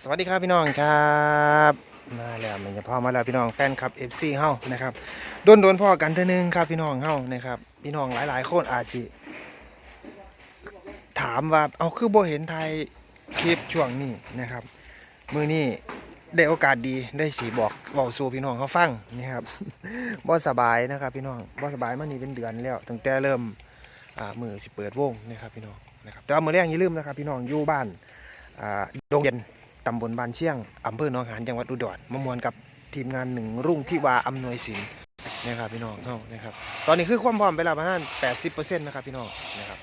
สวัสดีครับพี่น้องครับมาแล้วมันจะพ่อมาแล้วพี่น้องแฟนคลับ FC เฮานะครับโดนโดนพ่อกันเท่านึงครับพี่น้องเฮานะครับพี่น้องหลายๆคนอาจสิถามว่าเอาคือโบเห็นไทยคลิปช่วงนี้นะครับมือนี้ได้โอกาสดีได้สีบอกเว้าสู่พี่น้องเขาฟังนะครับบ่สบายนะครับ พี่น้องบ่สบายมานี่เป็นเดือนแล้วตั้งแต่เริ่มอ่ามือสิเปิดวงนะครับพี่น้องนะครับแต่ว่ามือแรกอย่าลืมนะครับ พี่น้องอยู่บ้านอ่าดงเย็น ตำบลบานเชียงอำเภอหนองหานจังหวัดอุดรมามวนกับทีมงานหนึ่งรุ่งที่วาอำนวยสินนะครับพี่น้องเนานะครับตอนนี้คือความพร้อมไปแล้วประมาณ80%นะครับพี่น้องนะครับ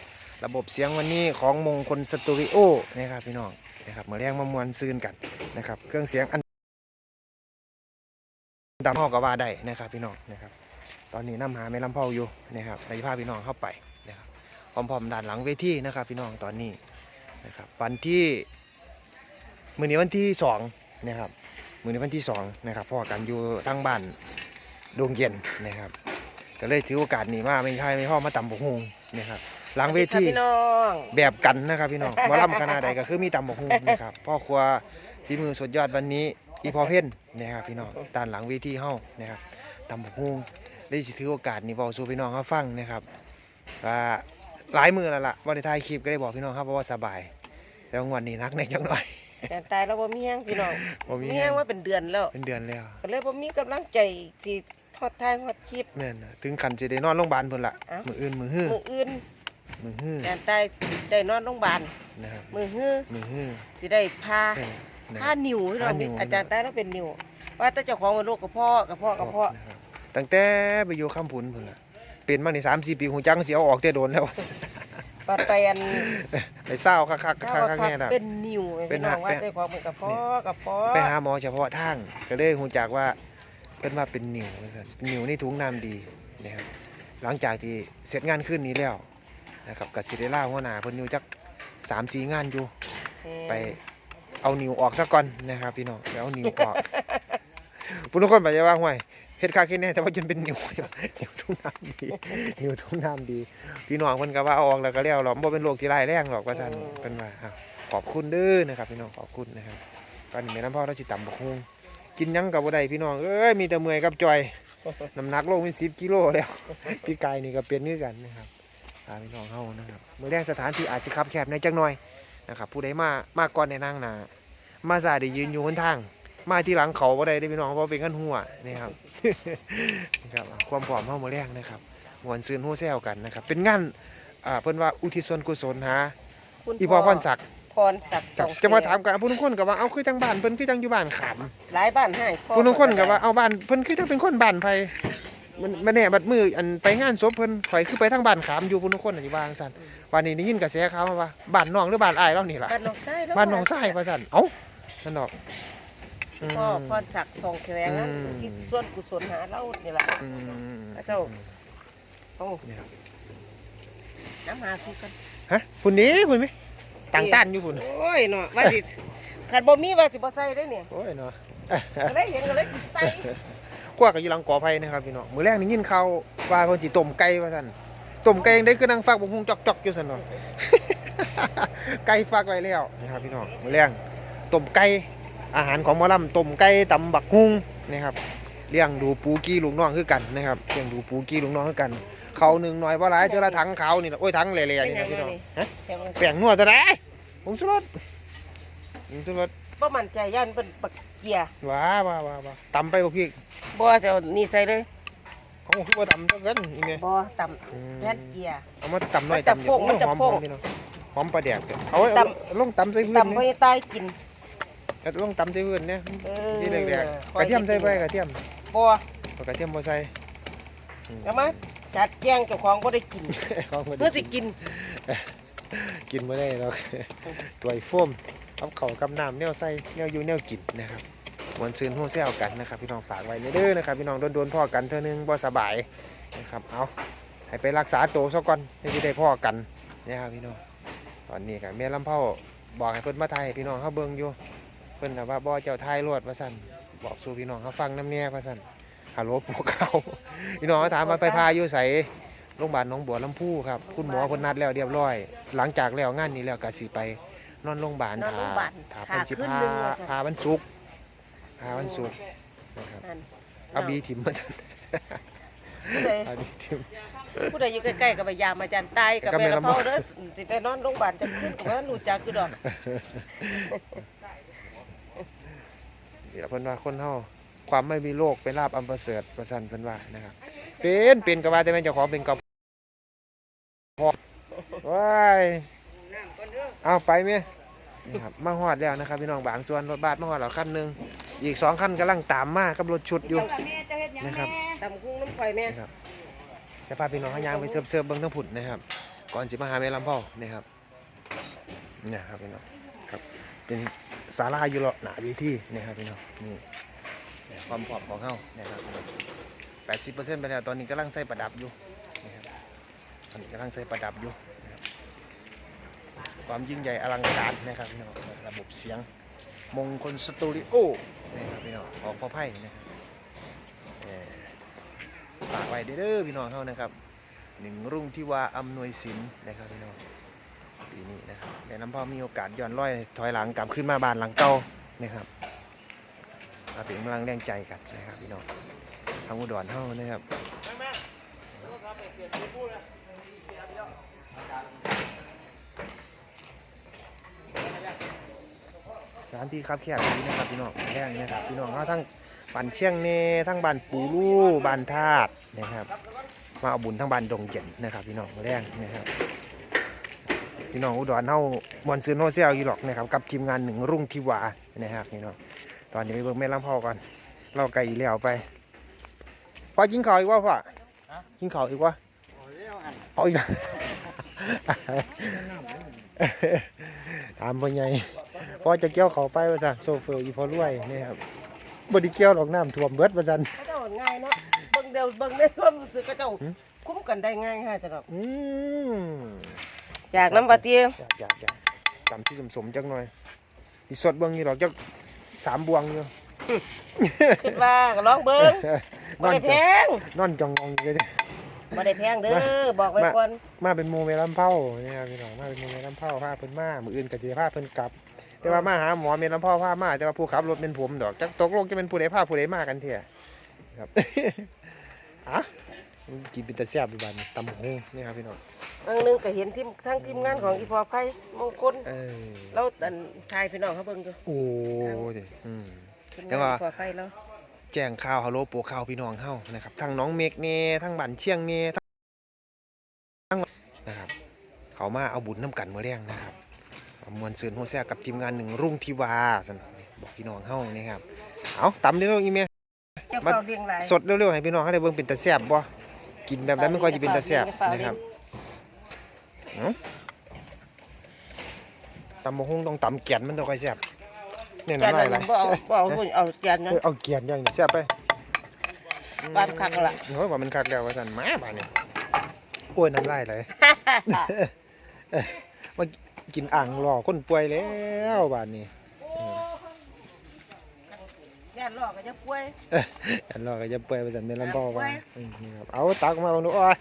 ระบบเสียงวันนี้ของมงคลสตูดิโอนะครับพี่น้องนะครับเมื่อแรงมามวนซืนกันนะครับเครื่องเสียงอันดำห้อก็ว่าได้นะครับพี่น้องนะครับตอนนี้น้ำหาแม่ลำเผาอยู่นะครับในภาพพี่น้องเข้าไปนะครับพร้อมๆด้านหลังเวทีนะครับพี่น้องตอนนี้นะครับวันที่ มือนี้วันที่สองนะครับมือนี้วันที่สองนะครับพ่อกันอยู่ตั้งบ้านดงเย็นนะครับก็เลยถือโอกาสนี้มาไม่ใช่ไม่พ่อมาตำบกฮุงนะครับหลังเวทีพี่น้องแบบกันนะครับพี่น้องหมาล่ำคณะใดก็คือมีตำบกฮุงนะครับพ่อครัวที่มือสุดยอดวันนี้อีพอเพ่นนะครับพี่น้องด้านหลังเวทีเฮานะครับตำบกฮุงได้สิถือโอกาสนี้บอกสู่พี่น้องเขาฟังนะครับว่าหลายมือแล้วล่ะวันในท้ายคลิปก็ได้บอกพี่น้องครับเพราะว่าสบาย แต่วาวันนี้นักในจังหน่อย แต่ตายแล้วบ่มีแห้งพี่น้องบ่มีมีแฮแห้งงว่าเป็นเดือนแล้วเป็นเดือนแล้วก็เลยบ่มีกำลังใจที่ทอดทายฮอดคลิป แม่นน่ะถึงขันจะได้นอนโรงพยาบาลเพิ่นละเอ้ามืออื่นมือฮื้อมื้ออื่นมือฮื้อแต่ตายได้นอนโรงพยาบาลนะครับมื้อฮื้อมือฮื้อสิได้พาเออนะพานิ้วพี่น้องพานิ้ว อาจารย์ตายแล้วเป็นนิ้วว่าแต่เจ้าของเป็นโรคกระเพาะกระเพาะกระเพาะนะครับตั้งแต่ไปอยู่คำพุนเพิ่นละเป็นมานี่สามสี่ปีหูจังเสียวออกแต่โดนแล้ว ปัดไปอันไปเศร้าคักๆคักเจ้าคักว่าแน่ละเป็นนิ้วไงเป็นพี่น้องหาว่าเป็นเจ้าของเป็นกระเพาะกระเพาะไปหาหมอเฉพาะทางก็เลยหูจักว่าเพิ่นว่าเป็นนิ่วนะครับเป็นนิ่วนี่ถุงน้ำดีนะครับหลังจากที่เสร็จงานขึ้นนี้แล้วนะครับกับสิได้ล่าหัวหน้าเพิ่นอยู่จักสามสี่งานอยู่ ไปเอานิ้วออกซะก่อนนะครับพี่น้องแล้วเอานิ้วออกปุ้นคนไปจะว่าห่วย เฮ็ดคาแค่นี้แต่ว่าจนเป็นนิ้วนิ้วทุ่งน้ำดีนิ้วทุ่งน้ำดี พี่น้องเพิ่นก็ว่าเอาออกแล้วก็แล้วหรอกบ่เป็นโรคที่ร้ายแรงหรอกว่าซั่นเพิ่นว่าอ้าวขอบคุณเด้อนะครับ พี่น้องขอบคุณนะครับตอนนี้แม่น้ำพ่อเราสิตำบักฮุงกินหยังก็บ่ได้พี่น้องเอ้ยมีแต่เมื่อยกับจอยน้ำหนักลงเป็น10กิโลแล้วพี่กายนี่ก็เป็นคือกันนะครับพาพี่น้องเฮานะครับมื้อแรกสถานที่อาจสิคับแคบในจักหน่อยนะครับผู้ใดมามาก่อนในนั่งหนามาสายได้ยืนอยู่บนทาง มาที่หลังเขาบ่ได้ได้อพี่น้องเพราะเป็นกันหัวนี่ครับนะครับความพร้อมเฮามาแรกนะครับมวนซืนฮู้แซวกันนะครับ เป็นงานอ่าเพิ่นว่าอุทิศส่วนกุศลหาคุณอีพ่อพรศักดิ์พรศักดิ์สครัอบงจะมาเสียถามกันผู้ทุกคนก็ว่าเอาคือจังบ้านเพิ่นคือจังอยู่บ้านขามหลายบ้านให้พ่อผู้ทุกคนก็ว่าเอาบ้านเพิ่นคือจังเป็นคนบ้านไผมันมันแน่บัดมืออันไปงานศพเพิ่นข่อยคือไปทางบ้านขามอยู่ผู้ทุกคนอันนี้ว่าจังซั่นวันนี้ได้ยินกระแสข่าวมาว่าบ้านน้องหรือบ้านอ้ายเรานี่ล่ะบ้านหนองไส้แล้วบ้านหนองทรายว่าซั่นเอ้านั่นดอกอืม พ่อพรศักดิ์สองแขวงนั้นอืม ที่ส่วนกุศลหาเล่านี่ล่ะอืมพระเจ้า โอ้เนี่ยครับน้ำหาซื้อกันฮะพุ่นนี้พุ่นไหมต่างต้านอยู่พุ่นโอ้ยเนาะว่าสิขันบ่มีว่าสิบ่ใส่ได้เนี่ยโอ้ยเนาะก็เลยเห็นก็เลยสิใส่กว่ากับอยู่หลังกอไผ่นะครับพี่น้องมื้อแรกนี่ยินข่าวว่าเพิ่นสิต้มไก่ว่าซั่นต้มไก่ยังได้คือนั่งฟักบกฮุงจอกๆอยู่ซั่นเนาะ ไก่ฟักไว้แล้วนะครับพี่น้องมื้อแรงต้มไก่ อาหารของหมอลำต้มไก่ตำบักฮุงนะครับเลี้ยงดูปูกี้ลูกน้องคือกันนะครับเลี้ยงดูปูกี้ลูกน้องคือกันเขาวหนึ่งหน่อยบ่หลายเจอละถังขาวนี่ล่ะโอ้ยถังแหล่ๆนี่นะพี่น้องฮะแถวนั้นแป้งนวดตัวไหนผมสุรสผมสุรสบ่มั่นใจย่านเป็นปักเกียร์ว้าว้าว้าว้าตำไปบ่พี่บ่จะเอานี่ใส่เลยเขาคือว่าตำเท่ากันอีเมบ่ต่อืมำแค่เกียร์เอามาตำหน่อยมันจะตำเดียวโป่งมันจะหอมโป่งหอมพี่น้องหอมปลาแดกเด้อเอาไว้ตเอาลงตำใส่พื้นต่ำให้เนี่ยตาย กินเอาลงตำใส่พื้นเนี่ยเออที่แรกๆกระเทียมใส่ไปกระเทียมบ่เอากระเทียมบ่ใส่อืมเอามาจัดแจ้งเจ้าของบ่ได้กินของบ่ได้เพื่อสิกินกินบ่ได้หรอก ตัวไอ้โฟมเอาเข้ากับน้ำแนวใส่แนวอยู่แนวกินนะครับมวนซืนฮู้แซวกันนะครับ พี่น้องฝากไว้เด้อนะครับ พี่น้องโดนๆพ่อกันเท่านึงบ่สบายนะครับเอาให้ไปรักษาตัวซะก่อนให้สิได้พ่อกันนะครับพี่น้องตอนนี้กับแม่ลำเผาบอกให้เพิ่นมาไทยให้พี่น้องเขาเบิ่งอยู่ เพิ่นน่ะว่าบ่เจ้าไทยรวดว่าซั่นบอกสู่พี่น้องเขาฟังน้ำแน่ว่าซั่นฮัลโหลปู่เขาพี่น้องเขาถามว่าไปพาอยู่ไสโรงพยาบาลหนองบัวลำพูครับคุณหมอเพิ่นนัดแล้วเรียบร้อย หลังจากแล้วงานนี้แล้วก็สิไปนอนโรงพยาบาลนอนโรงพยาบาลถาหาเพิ่นสิคืนพาหนึ่งว่าซั่นพาวันศุกร์พาวันศุกร์นะครับนั่นเอาบีถิ่มมาจันผู้ใดเอาบีถิ่มผู้ใดอยู่ใกล้ๆกับพยายามอาจารย์ตายกับกับแม่แม่ละละเผาเมาเด้อสิได้นอนโรงพยาบาลจะขึ้นก็รู้จักคือดอก นี่ละเพิ่นว่าคนเฮาความไม่มีโรคเป็นลาบอันประเสริฐประสันเพิ่นว่านะครับ เป็นเป็นก็ว่าแต่แม่นเจ้าของเป็นกระเพาะว้ายเอาไปแม่นี่ครับมาฮอดแล้วนะครับ พี่น้องบางส่วนรถบัสมาฮอดแล้วคันหนึงอีกสองคันกำลังตามมากับรถชุดอยู่ นะครับ ตำคุ้งน้ำข่อยแม่นะครับจะพาพี่น้องเขายางไปเสิร์ฟเสิร์ฟเบิ้งทั้งผุดนะครับ ก่อนสิมาหาแม่ลำพ่อนะครับเนี่ยครับพี่น้องครับเป็น ศาลาอยู่เลาะหนาเวิธีนะครับพี่น้องนี่ความพร้อมของเขานะครับแปดสิบเปอร์เซ็นต์ไปแล้วตอนนี้กำลังใส่ประดับอยู่นะครับตอนนี้กำลังใส่ประดับอยู่ความยิ่งใหญ่อลังการนะครับพี่น้องระบบเสียงมงคลสตูดิโอนะครับพี่น้องของพ่อไพ่นะครับฝากไว้เด้อพี่น้องเขานะครับหนึ่งรุ่งที่ว่าอำนวยสินนะครับพี่น้อง ปีนี้นะครับแม่น้ำพ่อมีโอกาสย้อนร้อยถอยหลังกลับขึ้นมาบานหลังเก่านะครับมาเป็นกำลังแรงใจกันนะครับพี่น้องทางอุดรเท่านะครับร้านที่ครับแคบนี้นะครับพี่น้องแรงนะครับพี่น้องเขาทั้งบ้านเชียงเนทั้งบ้านปูลู่บ้านธาตุนะครับ มาเอาบุญทั้งบ้านดงเย็นนะครับ พี่น้องแรงนะครับ พี่น้องอุดรเฮามวนซื้อโนเซียอยู่หรอกนะครับกับทีมงานหนึ่งรุ่งทิวานะครับพี่น้องตอนนี้ไปเบิ่งแม่ลำพ่อก่อนเราไก่เลี้ยวไปพ่อกินข้าวอีกว่าพ่อกินข้าวอีกว่าเอาอีกแล้วถามพ่อใหญ่พ่อจะเกี่ยวเขาวไปว่าจ้ะโซเฟอร์อีพอรวยนะครับบไดีเกี่ยวหรอกน้ำท่วมเบิดว่าจันเขาเจ้าง่ายเนาะเบิ่งเดียวเบิ่งในความรู้สึกเขาเจ้าหืมคุ้มกันได้ง่ายฮะจ้ะดอกอืม อยากน้ำปลาเตียอยากอยากอยากจำที่สมสมๆจักหน่อยอีสดเบิ่งอยู่หรอกจักสามบวงอยู่คิดว่าก็ลองเบิ่งบ่นอนได้แพจังงนอนจองงองอยู่เลยบ่ได้แพงเด้อบอกไว้ก่อนมาเป็นหมูเมลำเผาเนี่ยครับพี่น้องมาเป็นหมูเมลำเผาพาเพิ่นมามืออื่นก็สิพาเพิ่นกลับ แต่ว่ามาหาหมอเมลำเผาพามาแต่ว่าผู้ขับรถเป็นผมดอกจักตกลงจะเป็นผู้ใดพาผู้ใดมากันเถอะครับอะ กินเป็นตาแซ่บอยู่บัดนี้ตำบักหูนี่ครับพี่น้องอันหนึงก็เห็นทีมทั้งทีมงานของอีพอไผ่มงคลเออแล้วอันทายพี่น้องเขาเบิ่งอยู่โอ้ดิอืมทีมแต่งานว่าอีพอไผ่แล้วแจ้งข่าวฮัลโหลโปรข่าวพี่น้องเฮานะครับทั้งน้องเมกเน่ทั้งบันเชียงเน่ทั้งนะครับ เขามาเอาบุญน้ำกันมาเลี้ยงนะครับเอามวลซืนโฮแซ่กับทีมงานหนึ่งรุ่งทิวาสนบอกพี่น้องเฮานี่ครับเอาตำเร็วๆอีเมเจ้ามาเฝ้าเลี้ยงหลายสดเร็วๆให้พี่น้องเขาได้เบิ่งเป็นตาแซ่บบ่ กินแบบนั้นไม่ค่อยจะเป็นตาแซ่บนะครับเอาตำบกฮุ่งต้องตำแก่นมันต้องค่อยแซ่บเนี่ยจานน้ำลายนั้นไหลบ่เอาบ่เอาหุ่นเอาจานนั้นเออเอาเกียนอย่างนี้แซ่บไปบ้านคักแล้วล่ะโอ้ยว่ามันคักแล้วว่าซั่นมาบ้านนี้โอ้ยน้ำลายไหลเอ้ยมากินอ่างรอคนป่วยแล้วบ้านนี้ย่านลอกก็จะป่วยเอ้ยอันรอก็จะป่วยว่าซั่นแม่นลำบ่ว่าป่วยอืมนี่ครับเอาตักมาเบิ่งดูโอ้ย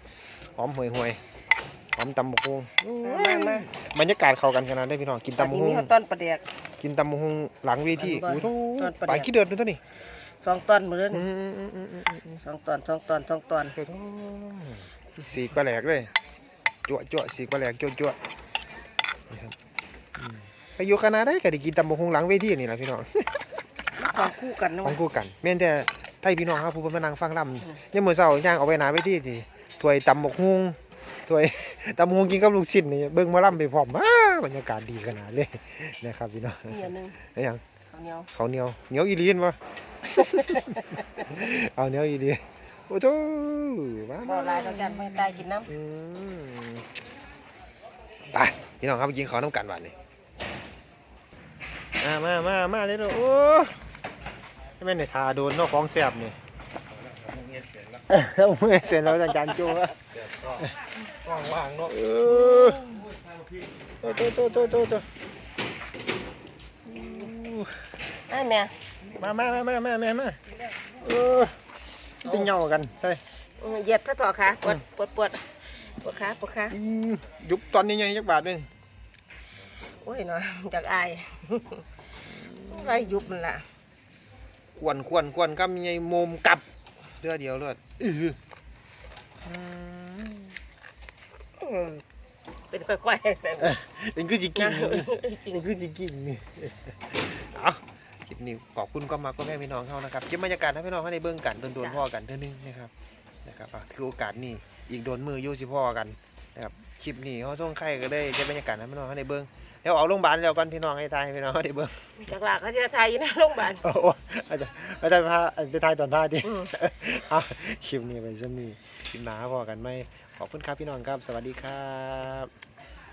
หอมห่วยๆหอมตำบักหุ่งมามาบรรยากาศเข้ากันขนาดได้อพี่น้องกินตอนตำบักนี้หุ่มีงข้าวต้นปลาแดก กินตำบักหุ่งหลังเวทีอันนี้บ่โอ้โหตอนประไปเดี๋ยวขี้เดือดเลยตัวนี้สองตอนมื้ออืนี้มอืมอืมอืมอืมสองตอนสองตอนสองตอนโอ้โหสีกระแหลกเลยจั่วจั่วสีกระแหลกจั่วจั่วนี่ครับอืมไปอยู่คณะได้ก็ได้กินตำบักหุ่งหลังเวทีนี่แหละพี่น้อง ของคู่กันนะขอวะงคู่กันแม่นแต่ไทยพี่น้องครับผู้เพิ่นมานั่งฟังลำยามมื้อเช้าย่างออกไปหน้าเวทีทีถ้วยตำบักหุ่งถ้วยตำบักหุ่งกินกับลูกชิ้นนี่เบิ่งหมาลำไปพร้อมอ้าบรรยากาศดีขนาดเลยนะครับพี่น้องนี่อันหนึงแล้วหยังข้าวเหนียวข้าวเหนียวเหนียวอีหลีนบ่เอาเหนียวอีหลีโอ้โธ่มาบ่หลายดอกจันไม่ตายกินน้ำอืมไปพี่น้องครับกินข้าวน้ำกันหวานนี่มามามามาเลยเด้อ โอ้ยแม่นในทาโดนเนอกของแซ่บนี่เอามือเสร็จแล้วอาจารย์โจ้อะว่างๆเนาะเออโตโตโตโตโตโตไอ้แม่มามามามามามามาเออเป็นเหงากันใช่เหยียบซะต่อขาปวดปวดปวดปวดขาปวดขาอืมยุบตอนนี้ยังจักบาทหนึงโอ้ยเนาะจากอายไรยุบมันล่ะ ควนควนควนก็มีไอ้มุมกลับเรือเดียวเลยอื้ออืมอืมเป็นค่อยๆแต่เอ้ยเป็นคือจิกิ่งนี่จริงเป็นคือจิกิ่งนี่เอาคลิปนี้ขอบคุณก็มาก็แม่พี่น้องเขานะครับเก็บบรรยากาศให้พี่น้องเขาได้เบิ่งกันโดนๆพ่อกันเท่านึงนะครับนะครับอะถือโอกาสนี้อีกโดนมืออยู่สิพ่อกัน นะครับคลิปนี้เขาส่งไข่ก็ได้เก็บบรรยากาศให้พี่น้องเขาได้เบิ่งแล้วเอาโรงพยาบาลแล้วกันพี่น้องให้ทายให้พี่น้องเขาได้เบิ่งจากหลักเขาจะไทยอยู่หนะโรงพยาบาลโอ้โหอาจารย์อาจารย์พาไปทายตอนพาดิอืมเอาคลิปนี้ไปซะมีคลิปหนาพอกันไหมขอบคุณครับพี่น้องครับ สวัสดีครับ